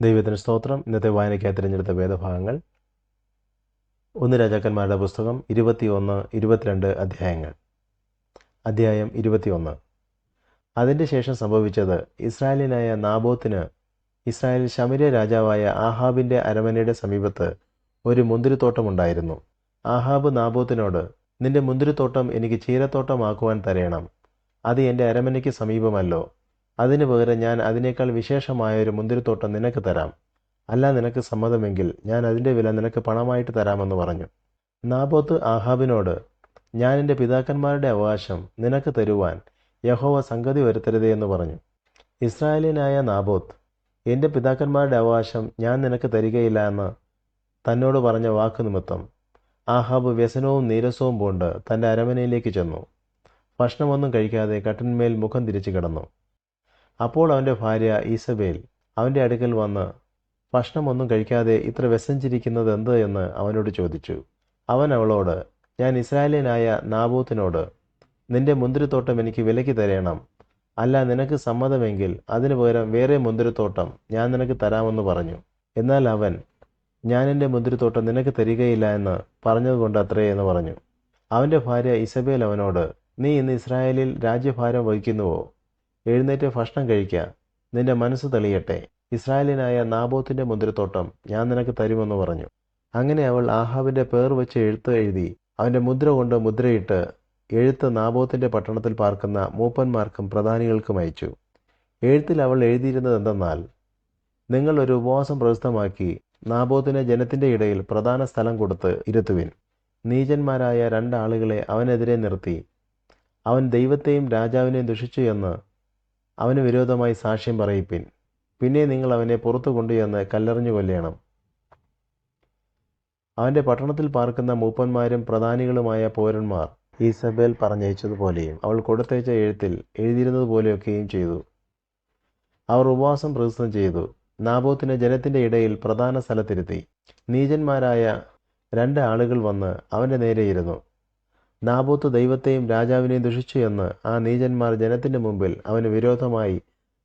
ദൈവത്തിന് സ്തോത്രം. ഇന്നത്തെ വായനയ്ക്കായി തിരഞ്ഞെടുത്ത വേദഭാഗങ്ങൾ. ഒന്ന് രാജാക്കന്മാരുടെ പുസ്തകം ഇരുപത്തിയൊന്ന് ഇരുപത്തിരണ്ട് അധ്യായങ്ങൾ. അധ്യായം ഇരുപത്തിയൊന്ന്. അതിന്റെ ശേഷം സംഭവിച്ചത് ഇസ്രായേലിനായ നാബോത്തിന് ഇസ്രായേൽ ശമര്യ രാജാവായ ആഹാബിന്റെ അരമനയുടെ സമീപത്ത് ഒരു മുന്തിരിത്തോട്ടമുണ്ടായിരുന്നു ആഹാബ് നാബോത്തിനോട് നിന്റെ മുന്തിരിത്തോട്ടം എനിക്ക് ചീരത്തോട്ടമാക്കുവാൻ തരയണം അത് എന്റെ അരമനയ്ക്ക് സമീപമല്ലോ. അതിനു പകരം ഞാൻ അതിനേക്കാൾ വിശേഷമായ ഒരു മുന്തിരിത്തോട്ടം നിനക്ക് തരാം. അല്ല നിനക്ക് സമ്മതമെങ്കിൽ ഞാൻ അതിന്റെ വില നിനക്ക് പണമായിട്ട് തരാമെന്ന് പറഞ്ഞു. നാബോത്ത് ആഹാബിനോട് ഞാൻ എന്റെ പിതാക്കന്മാരുടെ അവകാശം നിനക്ക് തരുവാൻ യഹോവ സംഗതി വരുത്തരുതേ എന്ന് പറഞ്ഞു. ഇസ്രായേലിനായ നാബോത്ത് എന്റെ പിതാക്കന്മാരുടെ അവകാശം ഞാൻ നിനക്ക് തരികയില്ല എന്ന് തന്നോട് പറഞ്ഞ വാക്ക് നിമിത്തം ആഹാബ് വ്യസനവും നീരസവും പൂണ്ട് തന്റെ അരമനയിലേക്ക് ചെന്നു. ഭക്ഷണമൊന്നും കഴിക്കാതെ കട്ടിന്മേൽ മുഖം തിരിച്ചു കിടന്നു. അപ്പോൾ അവന്റെ ഭാര്യ ഈസബേൽ അവന്റെ അടുക്കൽ വന്ന് ഭക്ഷണമൊന്നും കഴിക്കാതെ ഇത്ര വ്യസഞ്ചിരിക്കുന്നത് എന്ത്? എന്ന് അവനോട് ചോദിച്ചു. അവൻ അവളോട് ഞാൻ ഇസ്രായേലിയനായ നാബോത്തിനോട് നിന്റെ മുന്തിരിത്തോട്ടം എനിക്ക് വിലയ്ക്ക് തരയണം അല്ല നിനക്ക് സമ്മതമെങ്കിൽ അതിനു പകരം വേറെ മുന്തിരിത്തോട്ടം ഞാൻ നിനക്ക് തരാമെന്ന് പറഞ്ഞു. എന്നാൽ അവൻ ഞാൻ എന്റെ മുന്തിരിത്തോട്ടം നിനക്ക് തരികയില്ല എന്ന് പറഞ്ഞതുകൊണ്ട് അത്രേ എന്ന് പറഞ്ഞു. അവന്റെ ഭാര്യ ഇസബേൽ അവനോട് നീ ഇന്ന് ഇസ്രായേലിൽ രാജ്യഭാരം വഹിക്കുന്നുവോ? എഴുന്നേറ്റ് ഭക്ഷണം കഴിക്കുക നിന്റെ മനസ്സ് തെളിയട്ടെ. ഇസ്രായേലിനായ നാബോത്തിന്റെ മുദ്രത്തോട്ടം ഞാൻ നിനക്ക് തരുമെന്ന് പറഞ്ഞു. അങ്ങനെ അവൾ ആഹാബിന്റെ പേർ വെച്ച് എഴുത്ത് എഴുതി അവന്റെ മുദ്ര കൊണ്ട് മുദ്രയിട്ട് എഴുത്ത് നാബോത്തിന്റെ പട്ടണത്തിൽ പാർക്കുന്ന മൂപ്പന്മാർക്കും പ്രധാനികൾക്കും അയച്ചു. എഴുത്തിൽ അവൾ എഴുതിയിരുന്നത് എന്തെന്നാൽ നിങ്ങൾ ഒരു ഉപവാസം പ്രസിദ്ധമാക്കി നാബോത്തിനെ ജനത്തിന്റെ ഇടയിൽ പ്രധാന സ്ഥലം കൊടുത്ത് ഇരുത്തുവിൻ. നീചന്മാരായ രണ്ടാളുകളെ അവനെതിരെ നിർത്തി. അവൻ ദൈവത്തെയും രാജാവിനെയും ദുഷിച്ചു എന്ന് അവന് വിരോധമായി സാക്ഷ്യം പറയിപ്പിൻ. പിന്നെ നിങ്ങൾ അവനെ പുറത്തു കൊണ്ടുചെന്ന് കല്ലെറിഞ്ഞു കൊല്ലണം. അവന്റെ പട്ടണത്തിൽ പാർക്കുന്ന മൂപ്പന്മാരും പ്രധാനികളുമായ പൗരന്മാർ ഈസബേൽ പറഞ്ഞയച്ചതുപോലെയും അവൾ കൊടുത്തയച്ച എഴുത്തിൽ എഴുതിയിരുന്നതുപോലെയൊക്കെയും ചെയ്തു. അവർ ഉപവാസം പ്രസിദ്ധം ചെയ്തു. നാബോത്തിന് ജനത്തിന്റെ ഇടയിൽ പ്രധാന സ്ഥലത്തിരുത്തി. നീചന്മാരായ രണ്ട് ആളുകൾ വന്ന് അവന്റെ നേരെ ഇരുന്നു. നാബോത്ത് ദൈവത്തെയും രാജാവിനെയും ദുഷിച്ചു എന്ന് ആ നീചന്മാർ ജനത്തിന്റെ മുമ്പിൽ അവന് വിരോധമായി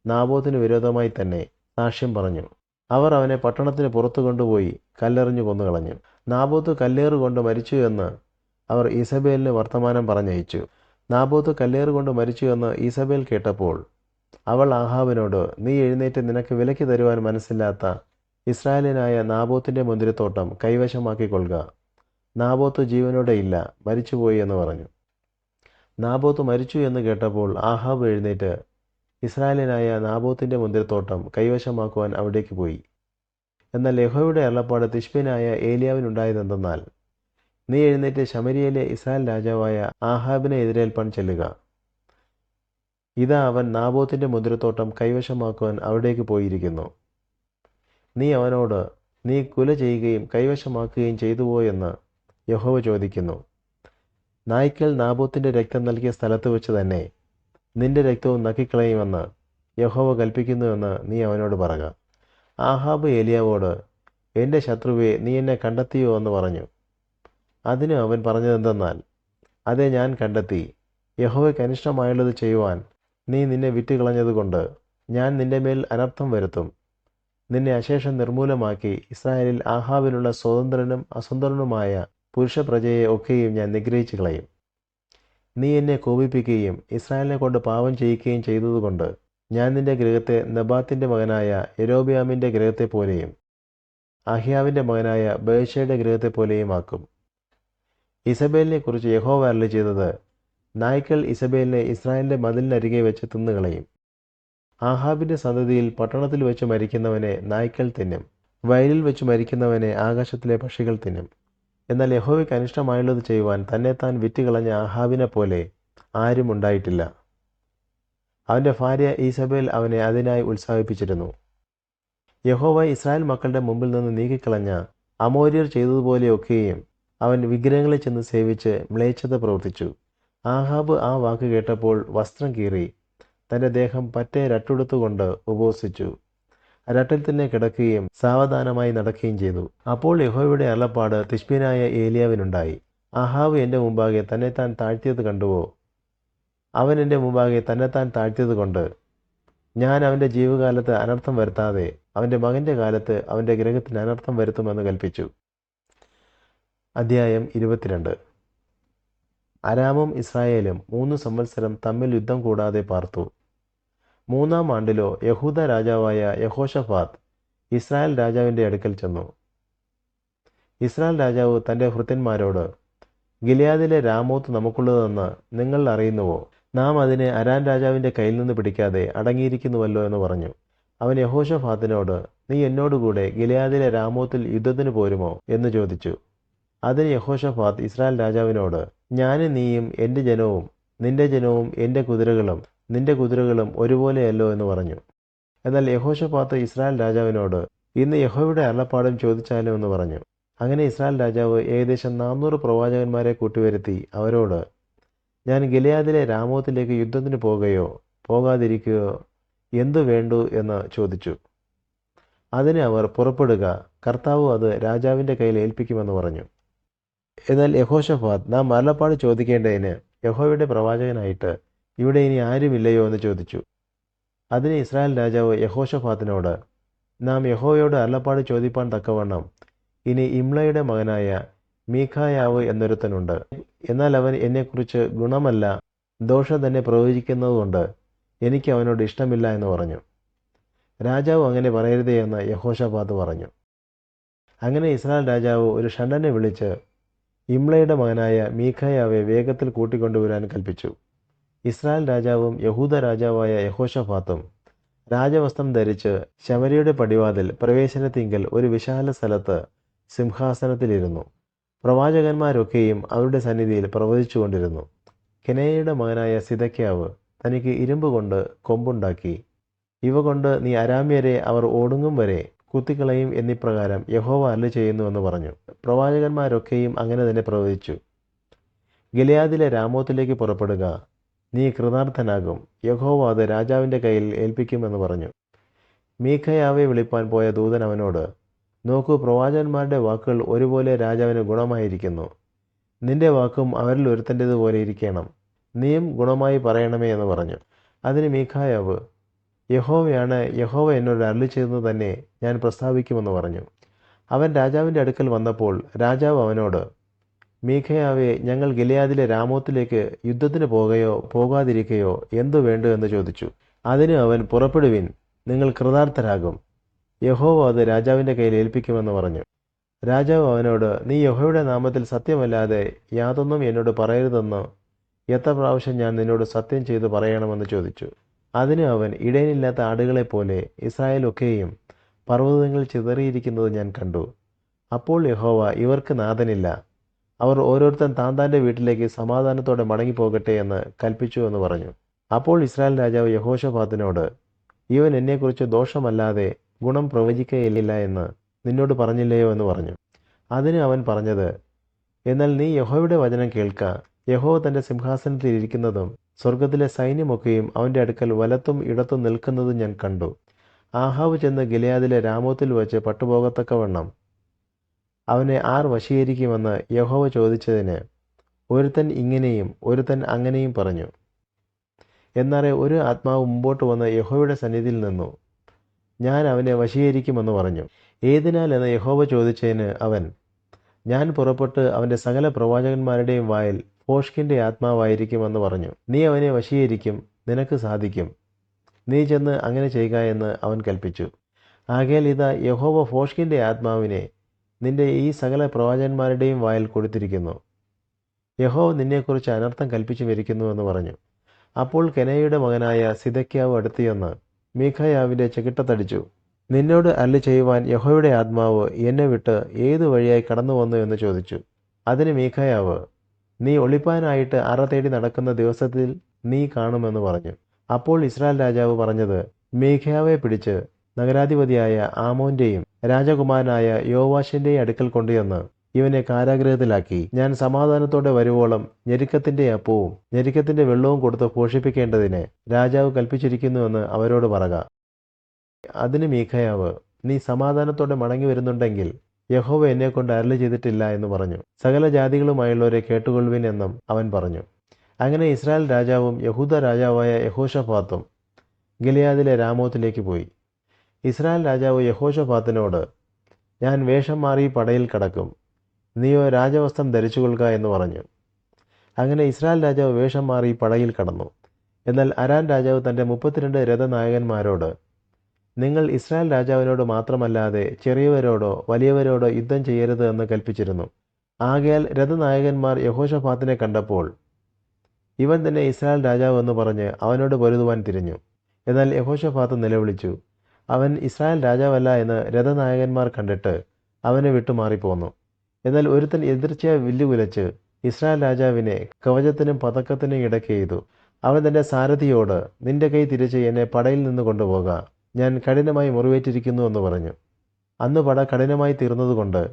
നാബോത്തിന് വിരോധമായി തന്നെ സാക്ഷ്യം പറഞ്ഞു. അവർ അവനെ പട്ടണത്തിന് പുറത്തു കൊണ്ടുപോയി കല്ലെറിഞ്ഞു കൊന്നുകളഞ്ഞു. നാബോത്ത് കല്ലേറ് കൊണ്ട് മരിച്ചു എന്ന് അവർ ഈസബേലിന് വർത്തമാനം പറഞ്ഞയച്ചു. നാബോത്ത് കല്ലേറ് കൊണ്ട് മരിച്ചു എന്ന് ഈസബേൽ കേട്ടപ്പോൾ അവൾ ആഹാബിനോട് നീ എഴുന്നേറ്റ് നിനക്ക് വിലയ്ക്ക് തരുവാൻ മനസ്സില്ലാത്ത ഇസ്രായേലിനായ നാബോത്തിന്റെ മുന്തിരിത്തോട്ടം കൈവശമാക്കിക്കൊള്ളുക. നാബോത്ത് ജീവനോടെ ഇല്ല മരിച്ചുപോയി എന്ന് പറഞ്ഞു. നാബോത്ത് മരിച്ചു എന്ന് കേട്ടപ്പോൾ ആഹാബ് എഴുന്നേറ്റ് ഇസ്രായേലിനായ നാബോത്തിന്റെ മുന്തിരിത്തോട്ടം കൈവശമാക്കുവാൻ അവിടേക്ക് പോയി. എന്നാൽ യഹോയുടെ അള്ളപ്പാട് തിഷ്പിനായ ഏലിയാവിനുണ്ടായതെന്തെന്നാൽ നീ എഴുന്നേറ്റ് ശമരിയയിലെ ഇസ്രായേൽ രാജാവായ ആഹാബിനെ എതിരേൽപ്പാൻ ചെല്ലുക. ഇതാ അവൻ നാബോത്തിന്റെ മുദ്രത്തോട്ടം കൈവശമാക്കുവാൻ അവിടേക്ക് പോയിരിക്കുന്നു. നീ അവനോട് നീ കുല ചെയ്യുകയും കൈവശമാക്കുകയും ചെയ്തുവോയെന്ന് യഹോവ ചോദിക്കുന്നു നായ്ക്കൾ നാബോത്തിന്റെ രക്തം നൽകിയ സ്ഥലത്ത് വെച്ച് തന്നെ നിന്റെ രക്തവും നക്കിക്കളയുമെന്ന് യഹോവ കൽപ്പിക്കുന്നുവെന്ന് നീ അവനോട് പറക. ആഹാബ് ഏലിയാവോട് എന്റെ ശത്രുവെ നീ എന്നെ കണ്ടെത്തിയോ എന്ന് പറഞ്ഞു. അതിന് അവൻ പറഞ്ഞതെന്തെന്നാൽ അതെ ഞാൻ കണ്ടെത്തി. യഹോവയ്ക്ക് അനിഷ്ടമായുള്ളത് ചെയ്യുവാൻ നീ നിന്നെ വിറ്റുകളഞ്ഞതുകൊണ്ട് ഞാൻ നിന്റെ മേൽ അനർത്ഥം വരുത്തും. നിന്നെ അശേഷം നിർമൂലമാക്കി ഇസ്രായേലിൽ ആഹാബിനുള്ള സ്വതന്ത്രനും അസ്വതന്ത്രനുമായ പുരുഷപ്രജയെ ഒക്കെയും ഞാൻ നിഗ്രഹിച്ചു കളയും. നീ എന്നെ കോപിപ്പിക്കുകയും ഇസ്രായേലിനെ കൊണ്ട് പാപം ചെയ്യിക്കുകയും ചെയ്തതുകൊണ്ട് ഞാൻ നിന്റെ ഗൃഹത്തെ നബാത്തിന്റെ മകനായ എരോബിയാമിന്റെ ഗൃഹത്തെ പോലെയും അഹിയാവിന്റെ മകനായ ബേഷയുടെ ഗൃഹത്തെ പോലെയും ആക്കും. ഇസബേലിനെ കുറിച്ച് യഹോവ അരളി ചെയ്തത് നായ്ക്കൾ ഇസബേലിനെ ഇസ്രായേലിന്റെ മതിലിനരികെ വെച്ച് തിന്നുകളയും ആഹാബിന്റെ സന്തതിയിൽ പട്ടണത്തിൽ വെച്ച് മരിക്കുന്നവനെ നായ്ക്കൾ തിന്നും വയലിൽ വെച്ച് മരിക്കുന്നവനെ ആകാശത്തിലെ പക്ഷികൾ തിന്നും. എന്നാൽ യഹോവയ്ക്ക് അനിഷ്ടമായുള്ളത് ചെയ്യുവാൻ തന്നെ താൻ വിറ്റുകളഞ്ഞ ആഹാബിനെ പോലെ ആരും ഉണ്ടായിട്ടില്ല. അവന്റെ ഭാര്യ ഈസബേൽ അവനെ അതിനായി ഉത്സാഹിപ്പിച്ചിരുന്നു. യഹോവ ഇസ്രായേൽ മക്കളുടെ മുമ്പിൽ നിന്ന് നീക്കിക്കളഞ്ഞ അമോര്യർ ചെയ്തതുപോലെയൊക്കെയും അവൻ വിഗ്രഹങ്ങളെ ചെന്ന് സേവിച്ച് മ്ലേച്ഛത പ്രവർത്തിച്ചു. ആഹാബ് ആ വാക്ക് കേട്ടപ്പോൾ വസ്ത്രം കീറി തന്റെ ദേഹം പറ്റേ രട്ടുടുത്തുകൊണ്ട് ഉപവസിച്ചു. രട്ടിൽ തന്നെ കിടക്കുകയും സാവധാനമായി നടക്കുകയും ചെയ്തു. അപ്പോൾ യഹോയുടെ അലപ്പാട് തിഷ്പിനായ ഏലിയാവിനുണ്ടായി. അഹാവ് എന്റെ മുമ്പാകെ തന്നെ താൻ താഴ്ത്തിയത് കണ്ടുവോ? അവൻ എന്റെ മുമ്പാകെ തന്നെത്താൻ താഴ്ത്തിയത് കൊണ്ട്. ഞാൻ അവന്റെ ജീവകാലത്ത് അനർത്ഥം വരുത്താതെ അവന്റെ മകന്റെ കാലത്ത് അവന്റെ ഗ്രഹത്തിന് അനർത്ഥം വരുത്തുമെന്ന് കൽപ്പിച്ചു. അധ്യായം ഇരുപത്തിരണ്ട്. അരാമും ഇസ്രായേലും മൂന്ന് സംവത്സരം തമ്മിൽ യുദ്ധം കൂടാതെ പാർത്തു. മൂന്നാം ആണ്ടിലോ യഹൂദ രാജാവായ യഹോഷഫാത്ത് ഇസ്രായേൽ രാജാവിന്റെ അടുക്കൽ ചെന്നു. ഇസ്രായേൽ രാജാവ് തന്റെ ഭൃത്യന്മാരോട് ഗിലിയാദിലെ രാമോത്ത് നമുക്കുള്ളതെന്ന് നിങ്ങൾ അറിയുന്നുവോ? നാം അതിനെ അരാൻ രാജാവിന്റെ കയ്യിൽ നിന്ന് പിടിക്കാതെ അടങ്ങിയിരിക്കുന്നുവല്ലോ എന്ന് പറഞ്ഞു. അവൻ യഹോഷഫാത്തിനോട് നീ എന്നോടുകൂടെ ഗിലയാദിലെ രാമോത്തിൽ യുദ്ധത്തിന് പോരുമോ എന്ന് ചോദിച്ചു. അതിന് യഹോഷഫാത്ത് ഇസ്രായേൽ രാജാവിനോട് ഞാനും നീയും എന്റെ ജനവും നിന്റെ ജനവും എന്റെ കുതിരകളും നിന്റെ കുതിരകളും ഒരുപോലെയല്ലോ എന്ന് പറഞ്ഞു. എന്നാൽ യഹോഷപാത്ത് ഇസ്രായേൽ രാജാവിനോട് ഇന്ന് യഹോയുടെ അരളപ്പാടും ചോദിച്ചാലോ എന്ന് പറഞ്ഞു. അങ്ങനെ ഇസ്രായേൽ രാജാവ് ഏകദേശം നാനൂറ് പ്രവാചകന്മാരെ കൂട്ടിവരുത്തി അവരോട് ഞാൻ ഗിലയാദിലെ രാമോത്തിലേക്ക് യുദ്ധത്തിന് പോകുകയോ പോകാതിരിക്കുകയോ എന്തു വേണ്ടു എന്ന് ചോദിച്ചു. അതിന് അവർ പുറപ്പെടുക കർത്താവ് അത് രാജാവിന്റെ കയ്യിൽ ഏൽപ്പിക്കുമെന്ന് പറഞ്ഞു. എന്നാൽ യഹോഷഫാദ് നാം മരണപ്പാട് ചോദിക്കേണ്ടതിന് യഹോയുടെ പ്രവാചകനായിട്ട് ഇവിടെ ഇനി ആരുമില്ലയോ എന്ന് ചോദിച്ചു. അതിന് ഇസ്രായേൽ രാജാവ് യഹോഷഫാത്തിനോട് നാം യഹോയോട് അല്ലപ്പാട് ചോദിപ്പാൻ തക്കവണ്ണം ഇനി ഇംലയുടെ മകനായ മീഖായാവ് എന്നൊരുത്തനുണ്ട്. എന്നാൽ അവൻ എന്നെക്കുറിച്ച് ഗുണമല്ല ദോഷം തന്നെ പ്രവചിക്കുന്നതുകൊണ്ട് എനിക്ക് അവനോട് ഇഷ്ടമില്ല എന്ന് പറഞ്ഞു. രാജാവ് അങ്ങനെ പറയരുതേ എന്ന് യഹോഷഫാത്ത് പറഞ്ഞു. അങ്ങനെ ഇസ്രായേൽ രാജാവ് ഒരു ഷണ്ടനെ വിളിച്ച് ഇംലയുടെ മകനായ മീഖായാവെ വേഗത്തിൽ കൂട്ടിക്കൊണ്ടുവരാൻ കൽപ്പിച്ചു. ഇസ്രായേൽ രാജാവും യഹൂദ രാജാവായ യഹോഷഫാത്തും രാജവസ്ത്രം ധരിച്ച് ശമരിയുടെ പടിവാതിൽ പ്രവേശനത്തിങ്കൽ ഒരു വിശാല സ്ഥലത്ത് സിംഹാസനത്തിലിരുന്നു. പ്രവാചകന്മാരൊക്കെയും അവരുടെ സന്നിധിയിൽ പ്രവചിച്ചുകൊണ്ടിരുന്നു. കെനയയുടെ മകനായ സിതക്യാവ് തനിക്ക് ഇരുമ്പ് കൊണ്ട് കൊമ്പുണ്ടാക്കി. ഇവ കൊണ്ട് നീ അരാമ്യരെ അവർ ഓടുങ്ങും വരെ കുത്തിക്കളയും എന്നിപ്രകാരം യഹോവ അല്ല ചെയ്യുന്നുവെന്ന് പറഞ്ഞു. പ്രവാചകന്മാരൊക്കെയും അങ്ങനെ തന്നെ പ്രവചിച്ചു. ഗിലയാദിലെ രാമോത്തിലേക്ക് പുറപ്പെടുക. നീ കൃതാർത്ഥനാകും. യഹോവ അത് രാജാവിന്റെ കയ്യിൽ ഏൽപ്പിക്കുമെന്ന് പറഞ്ഞു. മീഖയാവെ വിളിപ്പാൻ പോയ ദൂതൻ അവനോട് നോക്കൂ പ്രവാചകന്മാരുടെ വാക്കുകൾ ഒരുപോലെ രാജാവിന് ഗുണമായിരിക്കുന്നു. നിന്റെ വാക്കും അവരിൽ ഒരുത്തന്റെതുപോലെ ഇരിക്കണം. നീയും ഗുണമായി പറയണമേ എന്ന് പറഞ്ഞു. അതിന് മീഖായാവ് യഹോവയാണ് യഹോവ എന്നോട് അരളി ചെയ്തത് തന്നെ ഞാൻ പ്രസ്താവിക്കുമെന്ന് പറഞ്ഞു. അവൻ രാജാവിന്റെ അടുക്കൽ വന്നപ്പോൾ രാജാവ് അവനോട് മീഖയാവെ ഞങ്ങൾ ഗിലയാദിലെ രാമോത്തിലേക്ക് യുദ്ധത്തിന് പോകുകയോ പോകാതിരിക്കുകയോ എന്തു വേണ്ടു എന്ന് ചോദിച്ചു. അതിന് അവൻ പുറപ്പെടുവിൻ നിങ്ങൾ കൃതാർത്ഥരാകും. യഹോവ അത് രാജാവിന്റെ കയ്യിൽ ഏൽപ്പിക്കുമെന്ന് പറഞ്ഞു. രാജാവ് അവനോട് നീ യഹോയുടെ നാമത്തിൽ സത്യമല്ലാതെ യാതൊന്നും എന്നോട് പറയരുതെന്ന്? എത്ര പ്രാവശ്യം ഞാൻ നിന്നോട് സത്യം ചെയ്തു പറയണമെന്ന് ചോദിച്ചു. അതിന് അവൻ ഇടയനില്ലാത്ത ആടുകളെപ്പോലെ ഇസ്രായേലൊക്കെയും പർവതങ്ങൾ ചിതറിയിരിക്കുന്നത് ഞാൻ കണ്ടു. അപ്പോൾ യഹോവ ഇവർക്ക് നാഥനില്ല. അവർ ഓരോരുത്തൻ താൻ താന്റെ വീട്ടിലേക്ക് സമാധാനത്തോടെ മടങ്ങിപ്പോകട്ടെ എന്ന് കൽപ്പിച്ചു എന്ന് പറഞ്ഞു. അപ്പോൾ ഇസ്രായേൽ രാജാവ് യഹോഷഫാത്തിനോട് ഇവൻ എന്നെക്കുറിച്ച് ദോഷമല്ലാതെ ഗുണം പ്രവചിക്കുകയില്ല എന്ന് നിന്നോട് പറഞ്ഞില്ലയോ എന്ന് പറഞ്ഞു. അതിന് അവൻ പറഞ്ഞത് എന്നാൽ നീ യഹോയുടെ വചനം കേൾക്ക. യഹോ തന്റെ സിംഹാസനത്തിൽ ഇരിക്കുന്നതും സ്വർഗത്തിലെ സൈന്യമൊക്കെയും അവന്റെ അടുക്കൽ വലത്തും ഇടത്തും നിൽക്കുന്നതും ഞാൻ കണ്ടു. ആഹാവ് ചെന്ന് ഗിലയാദിലെ രാമോത്തിൽ വെച്ച് പട്ടുപോകത്തക്കവണ്ണം അവനെ ആർ വശീകരിക്കുമെന്ന് യഹോവ ചോദിച്ചതിന് ഒരുത്തൻ ഇങ്ങനെയും ഒരുത്തൻ അങ്ങനെയും പറഞ്ഞു. എന്നാറെ ഒരു ആത്മാവ് മുമ്പോട്ട് വന്ന് യഹോവയുടെ സന്നിധിയിൽ നിന്നു. ഞാൻ അവനെ വശീകരിക്കുമെന്ന് പറഞ്ഞു. ഏതിനാൽ എന്ന് യഹോവ ചോദിച്ചതിന് അവൻ ഞാൻ പുറപ്പെട്ട് അവന്റെ സകല പ്രവാചകന്മാരുടെയും വായിൽ ഫോഷ്കിന്റെ ആത്മാവായിരിക്കുമെന്ന് പറഞ്ഞു. നീ അവനെ വശീകരിക്കും നിനക്ക് സാധിക്കും. നീ ചെന്ന് അങ്ങനെ ചെയ്യുക എന്ന് അവൻ കൽപ്പിച്ചു. ആകയാൽ ഇതാ യഹോവ ഫോഷ്കിന്റെ ആത്മാവിനെ നിന്റെ ഈ സകല പ്രവാചകന്മാരുടെയും വായിൽ കൊടുത്തിരിക്കുന്നു. യഹോ നിന്നെക്കുറിച്ച് അനർത്ഥം കൽപ്പിച്ചു വരിക്കുന്നു എന്ന് പറഞ്ഞു. അപ്പോൾ കെനയുടെ മകനായ സിതയ്ക്കാവ് അടുത്തിയെന്ന് മീഖയാവിന്റെ ചെകിട്ടത്തടിച്ചു. നിന്നോട് അല്ല ചെയ്യുവാൻ യഹോയുടെ ആത്മാവ് എന്നെ വിട്ട് ഏതു വഴിയായി കടന്നു വന്നു എന്ന് ചോദിച്ചു. അതിന് മീഖയാവ് നീ ഒളിപ്പാനായിട്ട് അറ തേടി നടക്കുന്ന ദിവസത്തിൽ നീ കാണുമെന്ന് പറഞ്ഞു. അപ്പോൾ ഇസ്രായേൽ രാജാവ് പറഞ്ഞത് മീഖയാവെ പിടിച്ച് നഗരാധിപതിയായ ആമോന്റെയും രാജകുമാരനായ യോവാഷിന്റെയും അടുക്കൽ കൊണ്ടുവന്ന് ഇവനെ കാരാഗ്രഹത്തിലാക്കി. ഞാൻ സമാധാനത്തോടെ വരുവോളം ഞെരുക്കത്തിന്റെ അപ്പവും ഞെരുക്കത്തിന്റെ വെള്ളവും കൊടുത്ത് പോഷിപ്പിക്കേണ്ടതിന് രാജാവ് കൽപ്പിച്ചിരിക്കുന്നുവെന്ന് അവരോട് പറക. അതിന് മീഖയാവ് നീ സമാധാനത്തോടെ മടങ്ങി വരുന്നുണ്ടെങ്കിൽ യഹോവ എന്നെ കൊണ്ട് അരളി ചെയ്തിട്ടില്ല എന്ന് പറഞ്ഞു. സകല ജാതികളുമായുള്ളവരെ കേട്ടുകൊള്ളുവിൻ എന്നും അവൻ പറഞ്ഞു. അങ്ങനെ ഇസ്രായേൽ രാജാവും യഹൂദ രാജാവായ യഹോഷഫാത്തും ഗിലിയാദിലെ രാമോത്തിലേക്ക് പോയി. ഇസ്രായേൽ രാജാവ് യഹോഷഫാത്തിനോട് ഞാൻ വേഷം മാറി പടയിൽ കടക്കും. നീയോ രാജവസ്ത്രം ധരിച്ചു കൊള്ളുക എന്ന് പറഞ്ഞു. അങ്ങനെ ഇസ്രായേൽ രാജാവ് വേഷം മാറി പടയിൽ കടന്നു. എന്നാൽ അരാൻ രാജാവ് തന്റെ മുപ്പത്തിരണ്ട് രഥനായകന്മാരോട് നിങ്ങൾ ഇസ്രായേൽ രാജാവിനോട് മാത്രമല്ലാതെ ചെറിയവരോടോ വലിയവരോടോ യുദ്ധം ചെയ്യരുത് എന്ന് കൽപ്പിച്ചിരുന്നു. ആകയാൽ രഥനായകന്മാർ യഹോഷഫാത്തിനെ കണ്ടപ്പോൾ ഇവൻ തന്നെ ഇസ്രായേൽ രാജാവ് എന്ന് പറഞ്ഞ് അവനോട് പൊരുതുവാൻ തിരിഞ്ഞു. എന്നാൽ യഹോഷഫാത്ത് നിലവിളിച്ചു അവൻ ഇസ്രായേൽ രാജാവല്ല എന്ന് രഥനായകന്മാർ കണ്ടിട്ട് അവനെ വിട്ടുമാറിപ്പോന്നു. എന്നാൽ ഒരുത്തൻ എതിർച്ചയായി വില്ലുകുലച്ച് ഇസ്രായേൽ രാജാവിനെ കവചത്തിനും പതക്കത്തിനും ഇടയ്ക്ക് ചെയ്തു അവൻ തന്റെ സാരഥിയോട് നിന്റെ കൈ തിരിച്ച് എന്നെ പടയിൽ നിന്ന് കൊണ്ടുപോക. ഞാൻ കഠിനമായി മുറിവേറ്റിരിക്കുന്നു എന്ന് പറഞ്ഞു. അന്ന് പട കഠിനമായി തീർന്നതുകൊണ്ട്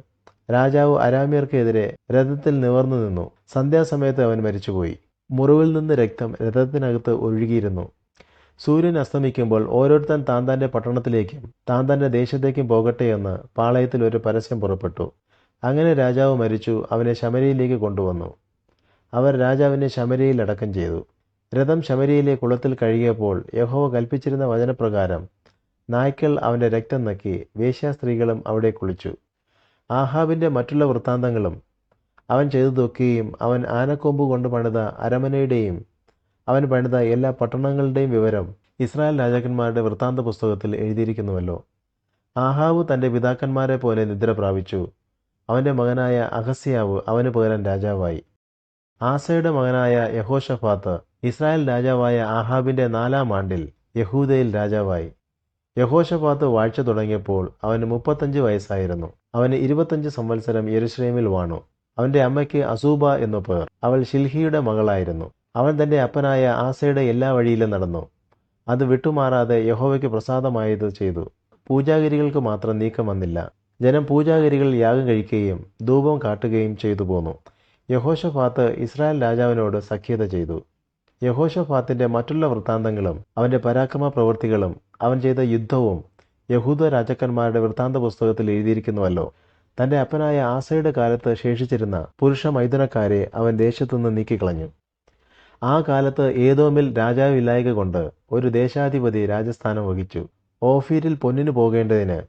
രാജാവ് അരാമ്യർക്കെതിരെ രഥത്തിൽ നിവർന്നു നിന്നു. സന്ധ്യാസമയത്ത് അവൻ മരിച്ചുപോയി. മുറിവിൽ നിന്ന് രക്തം രഥത്തിനകത്ത് ഒഴുകിയിരുന്നു. സൂര്യൻ അസ്തമിക്കുമ്പോൾ ഓരോരുത്തൻ താൻ തന്റെ പട്ടണത്തിലേക്കും താൻ തന്റെ ദേശത്തേക്കും പോകട്ടെ എന്ന് പാളയത്തിൽ ഒരു പരസ്യം പുറപ്പെട്ടു. അങ്ങനെ രാജാവ് മരിച്ചു അവനെ ശമരിയിലേക്ക് കൊണ്ടുവന്നു. അവർ രാജാവിനെ ശമരിയിൽ അടക്കം ചെയ്തു. രഥം ശമരിയിലെ കുളത്തിൽ കഴുകിയപ്പോൾ യഹോവ കൽപ്പിച്ചിരുന്ന വചനപ്രകാരം നായ്ക്കൾ അവന്റെ രക്തം നക്കി വേശ്യാസ്ത്രീകളും അവിടെ കുളിച്ചു. ആഹാബിന്റെ മറ്റുള്ള വൃത്താന്തങ്ങളും അവൻ ചെയ്തതൊക്കെയും അവൻ ആനക്കൊമ്പ് കൊണ്ട് പണിത അരമനയുടെയും അവൻ പണിത എല്ലാ പട്ടണങ്ങളുടെയും വിവരം ഇസ്രായേൽ രാജാക്കന്മാരുടെ വൃത്താന്ത പുസ്തകത്തിൽ എഴുതിയിരിക്കുന്നുവല്ലോ. ആഹാവ് തന്റെ പിതാക്കന്മാരെ പോലെ നിദ്ര പ്രാപിച്ചു. അവന്റെ മകനായ അഹസ്യാവ് അവന് പകരം രാജാവായി. ആസയുടെ മകനായ യഹോഷഫാത്ത് ഇസ്രായേൽ രാജാവായ ആഹാബിന്റെ നാലാം ആണ്ടിൽ യഹൂദയിൽ രാജാവായി. യഹോഷഫാത്ത് വാഴ്ച തുടങ്ങിയപ്പോൾ അവന് മുപ്പത്തഞ്ച് വയസ്സായിരുന്നു. അവന് ഇരുപത്തഞ്ച് സംവത്സരം യെരുഷലേമിൽ വാണു. അവന്റെ അമ്മയ്ക്ക് അസൂബ എന്നു പേർ. അവൾ ഷിൽഹിയുടെ മകളായിരുന്നു. അവൻ തന്റെ അപ്പനായ ആസയുടെ എല്ലാ വഴിയിലും നടന്നു. അത് വിട്ടുമാറാതെ യഹോവയ്ക്ക് പ്രസാദമായത് ചെയ്തു. പൂജാഗിരികൾക്ക് മാത്രം നീക്കം വന്നില്ല. ജനം പൂജാഗിരികൾ യാഗം കഴിക്കുകയും ധൂപം കാട്ടുകയും ചെയ്തു പോന്നു. യഹോഷഫാത്ത് ഇസ്രായേൽ രാജാവിനോട് സഖ്യത ചെയ്തു. യഹോഷഫാത്തിന്റെ മറ്റുള്ള വൃത്താന്തങ്ങളും അവന്റെ പരാക്രമ പ്രവൃത്തികളും അവൻ ചെയ്ത യുദ്ധവും യഹൂദ രാജാക്കന്മാരുടെ വൃത്താന്ത പുസ്തകത്തിൽ എഴുതിയിരിക്കുന്നുവല്ലോ. തന്റെ അപ്പനായ ആസയുടെ കാലത്ത് ശേഷിച്ചിരുന്ന പുരുഷ മൈഥുനക്കാരെ അവൻ ദേശത്തുനിന്ന് നീക്കിക്കളഞ്ഞു. ആ കാലത്ത് ഏതോമിൽ രാജാവില്ലായക കൊണ്ട് ഒരു ദേശാധിപതി രാജസ്ഥാനം വഹിച്ചു. ഓഫീരിൽ പൊന്നിനു പോകേണ്ടതിന്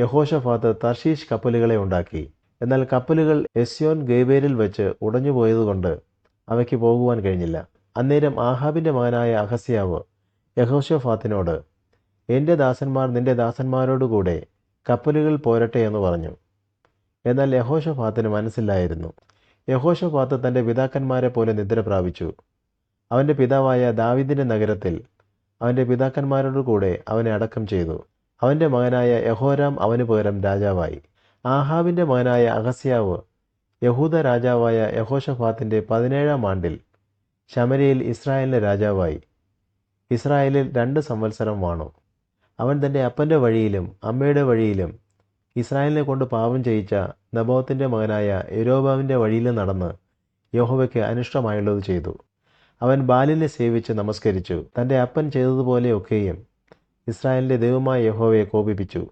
യഹോഷഫാത്ത് തർഷീഷ് കപ്പലുകളെ ഉണ്ടാക്കി. എന്നാൽ കപ്പലുകൾ എസ്യോൻ ഗേബേരിൽ വെച്ച് ഉടഞ്ഞുപോയതുകൊണ്ട് അവയ്ക്ക് പോകുവാൻ കഴിഞ്ഞില്ല. അന്നേരം ആഹാബിന്റെ മകനായ അഹസ്യാവ് യഹോഷഫാത്തിനോട് എന്റെ ദാസന്മാർ നിന്റെ ദാസന്മാരോടുകൂടെ കപ്പലുകൾ പോരട്ടെ എന്ന് പറഞ്ഞു. എന്നാൽ യഹോഷഫാത്തിന് മനസ്സില്ലായിരുന്നു. യഹോഷഫാത്ത് തന്റെ പിതാക്കന്മാരെ പോലെ നിദ്ര പ്രാപിച്ചു. അവന്റെ പിതാവായ ദാവിദിന്റെ നഗരത്തിൽ അവന്റെ പിതാക്കന്മാരോട് കൂടെ അവനെ അടക്കം ചെയ്തു. അവന്റെ മകനായ യഹോരാം അവന് പകരം രാജാവായി. ആഹാബിന്റെ മകനായ അഹസ്യാവ് യഹൂദ രാജാവായ യഹോഷഫാത്തിന്റെ പതിനേഴാം ആണ്ടിൽ ശമരയിൽ ഇസ്രായേലിന്റെ രാജാവായി. ഇസ്രായേലിൽ രണ്ട് സംവത്സരം വാണു. അവൻ തന്റെ അപ്പന്റെ വഴിയിലും അമ്മയുടെ വഴിയിലും ഇസ്രായേലിനെ കൊണ്ട് പാപം ചെയ്യിച്ച നബോത്തിന്റെ മകനായ യരോബാവിന്റെ വഴിയിലും നടന്ന് യഹോവയ്ക്ക് അനിഷ്ടമായുള്ളത് ചെയ്തു. അവൻ ബാലിനെ സേവിച്ച് നമസ്കരിച്ചു. തന്റെ അപ്പൻ ചെയ്തതുപോലെയൊക്കെയും ഇസ്രായേലിന്റെ ദൈവമായ യഹോവയെ കോപിപ്പിച്ചു.